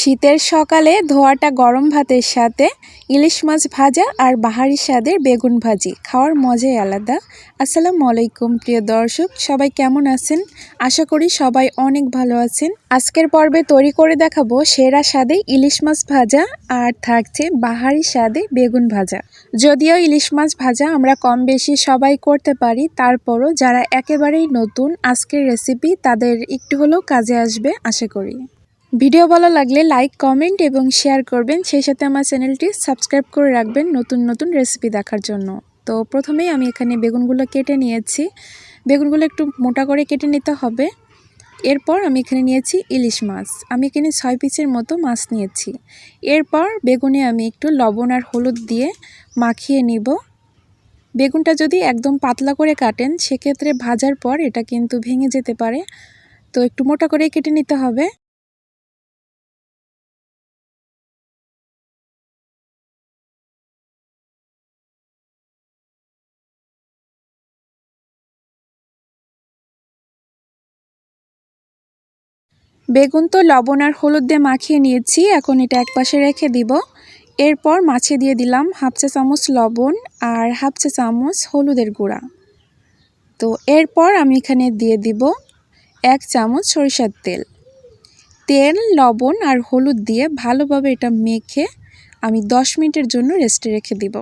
শীতের সকালে ধোয়াটা গরম ভাতের সাথে, ইলিশ মাছ ভাজা আর বাহারি স্বাদের বেগুন ভাজি। খাওয়ার মজাই আলাদা। আসসালামু আলাইকুম, প্রিয় দর্শক, সবাই কেমন আছেন? আশা করি সবাই অনেক ভালো আছেন। আজকের পর্বে তৈরি করে দেখাবো সেরা স্বাদে ইলিশ মাছ ভাজা আর থাকছে বাহারি স্বাদে বেগুন ভাজা। যদিও ইলিশ মাছ ভাজা আমরা কম বেশি সবাই করতে পারি, তারপরও যারা একেবারেই নতুন, আজকের রেসিপি তাদের একটু হলেও কাজে আসবে, আশা করি। ভিডিও ভালো লাগলে লাইক কমেন্ট এবং শেয়ার করবেন। সেই সাথে আমার চ্যানেলটি সাবস্ক্রাইব করে রাখবেন নতুন নতুন রেসিপি দেখার জন্য। তো প্রথমেই আমি এখানে বেগুনগুলো কেটে নিয়েছি। বেগুনগুলো একটু মোটা করে কেটে নিতে হবে। এরপর আমি এখানে নিয়েছি ইলিশ মাছ। আমি এখানে ছয় পিসের মতো মাছ নিয়েছি। এরপর বেগুনে আমি একটু লবণ আর হলুদ দিয়ে মাখিয়ে নিব। বেগুনটা যদি একদম পাতলা করে কাটেন, সেক্ষেত্রে ভাজার পর এটা কিন্তু ভেঙে যেতে পারে। তো একটু মোটা করে কেটে নিতে হবে। বেগুন তো লবণ আর হলুদ দিয়ে মাখিয়ে নিয়েছি, এখন এটা এক পাশে রেখে দিব। এরপর মাছে দিয়ে দিলাম হাফ চা চামচ লবণ আর হাফ চা চামচ হলুদের গুঁড়া। তো এরপর আমি এখানে দিয়ে দিব এক চামচ সরিষার তেল। তেল, লবণ আর হলুদ দিয়ে ভালোভাবে এটা মেখে আমি দশ মিনিটের জন্য রেস্টে রেখে দিব।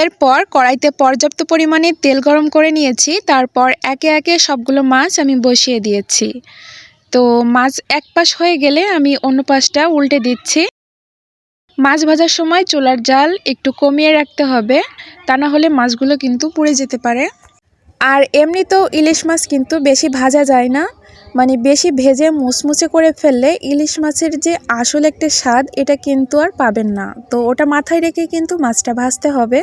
এরপর কড়াইতে পর্যাপ্ত পরিমাণে তেল গরম করে নিয়েছি। তারপর একে একে সবগুলো মাছ আমি বসিয়ে দিয়েছি। তো মাছ এক পাশ হয়ে গেলে আমি অন্য পাশটা উল্টে দিচ্ছি। মাছ ভাজার সময় চুলার জাল একটু কমিয়ে রাখতে হবে, তা না হলে মাছগুলো কিন্তু পুড়ে যেতে পারে। আর এমনিতেও ইলিশ মাছ কিন্তু বেশি ভাজা যায় না। মানে বেশি ভেজে মুচমুচে করে ফেললে ইলিশ মাছের যে আসল একটা স্বাদ, এটা কিন্তু আর পাবেন না। তো ওটা মাথায় রেখে কিন্তু মাছটা ভাজতে হবে।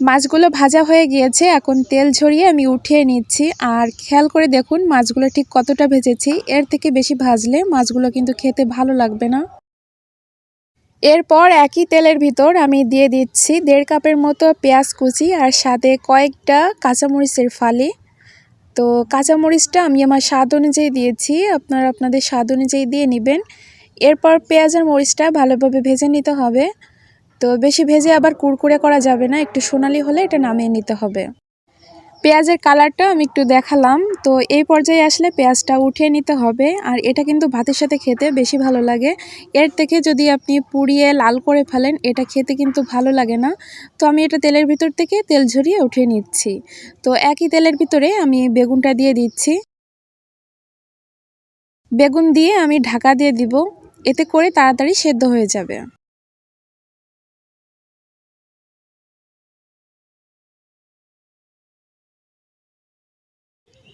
মাছগুলো ভাজা হয়ে গিয়েছে, এখন তেল ঝরিয়ে আমি উঠিয়ে নিচ্ছি। আর খেয়াল করে দেখুন, মাছগুলো ঠিক কতটা ভেজেছি। এর থেকে বেশি ভাজলে মাছগুলো কিন্তু খেতে ভালো লাগবে না। এরপর একই তেলের ভিতর আমি দিয়ে দিচ্ছি দেড় কাপের মতো পেঁয়াজ কুচি আর সাথে কয়েকটা কাঁচামরিচের ফালি। তো কাঁচামরিচটা আমি আমার স্বাদ অনুযায়ী দিয়েছি, আপনারা আপনাদের স্বাদ অনুযায়ী দিয়ে নেবেন। এরপর পেঁয়াজ আর মরিচটা ভালোভাবে ভেজে নিতে হবে। তো বেশি ভেজে আবার কুরকুরে করা যাবে না, একটু সোনালি হলে এটা নামিয়ে নিতে হবে। পেঁয়াজের কালারটা আমি একটু দেখালাম, তো এই পর্যায়ে আসলে পেঁয়াজটা উঠিয়ে নিতে হবে, আর এটা কিন্তু ভাতের সাথে খেতে বেশি ভালো লাগে। এর থেকে যদি আপনি পুড়িয়ে লাল করে ফেলেন, এটা খেতে কিন্তু ভালো লাগে না। তো আমি এটা তেলের ভিতর থেকে তেল ঝরিয়ে উঠিয়ে নিচ্ছি। তো একই তেলের ভিতরে আমি বেগুনটা দিয়ে দিচ্ছি। বেগুন দিয়ে আমি ঢাকা দিয়ে দিব, এতে করে তাড়াতাড়ি সেদ্ধ হয়ে যাবে।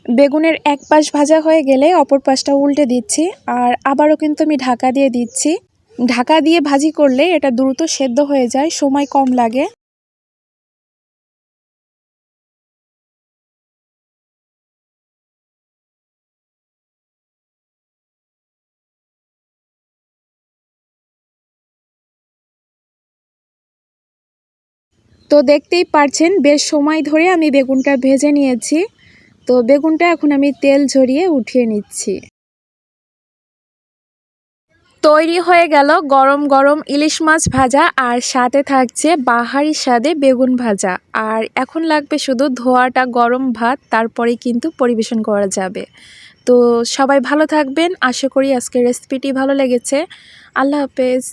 বেগুনের এক পাশ ভাজা হয়ে গেলে অপর পাশটা উল্টে দিচ্ছি আর আবারও কিন্তু আমি ঢাকা দিয়ে দিচ্ছি। ঢাকা দিয়ে ভাজি করলে এটা দ্রুত সেদ্ধ হয়ে যায়, সময় কম লাগে। তো দেখতেই পারছেন, বেশ সময় ধরে আমি বেগুনটা ভেজে নিয়েছি। তো বেগুনটা এখন আমি তেল ঝরিয়ে উঠিয়ে নিচ্ছি। তৈরি হয়ে গেল গরম গরম ইলিশ মাছ ভাজা আর সাথে থাকছে বাহারি স্বাদে বেগুন ভাজা। আর এখন লাগবে শুধু ধোয়াটা গরম ভাত, তারপরে কিন্তু পরিবেশন করা যাবে। তো সবাই ভালো থাকবেন। আশা করি আজকের রেসিপিটি ভালো লেগেছে। আল্লাহ হাফেজ।